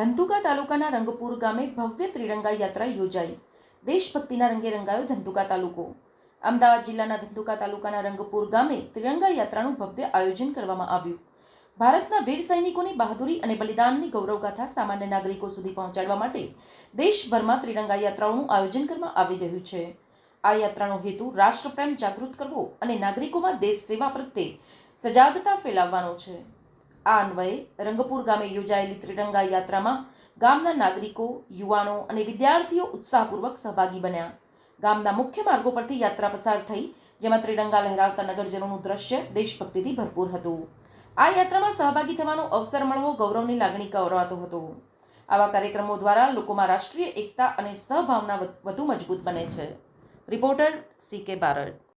ધંધુકા તાલુકાના રંગપુર ગામે ભવ્ય ત્રિરંગા યાત્રા યોજાઈ. દેશભક્તિના રંગે રંગાયો ધંધુકા તાલુકો. અમદાવાદ જિલ્લાના ધંધુકા તાલુકાના રંગપુર ગામે ત્રિરંગા યાત્રાનું ભવ્ય આયોજન કરવામાં આવ્યું. ભારતના વીર સૈનિકોની બહાદુરી અને બલિદાનની ગૌરવગાથા સામાન્ય નાગરિકો સુધી પહોંચાડવા માટે દેશભરમાં ત્રિરંગા યાત્રાઓનું આયોજન કરવામાં આવી રહ્યું છે. આ યાત્રાનો હેતુ રાષ્ટ્રપ્રેમ જાગૃત કરવો અને નાગરિકોમાં દેશ સેવા પ્રત્યે સજાગતા ફેલાવવાનો છે. આ અન્વયે રંગપુર ગામે યોજાયેલી ત્રિરંગા યાત્રામાં ગામના નાગરિકો, યુવાનો અને વિદ્યાર્થીઓ ઉત્સાહપૂર્વક સહભાગી બન્યા. ગામના મુખ્ય માર્ગો પરથી યાત્રા પસાર થઈ, જેમાં ત્રિરંગા લહેરાવતા નગરજનોનું દ્રશ્ય દેશભક્તિથી ભરપૂર હતું. આ યાત્રામાં સહભાગી થવાનો અવસર મળવો ગૌરવની લાગણી કવરાતો હતો. આવા કાર્યક્રમો દ્વારા લોકોમાં રાષ્ટ્રીય એકતા અને સહભાવના વધુ મજબૂત બને છે. રિપોર્ટર સી કે બારડ.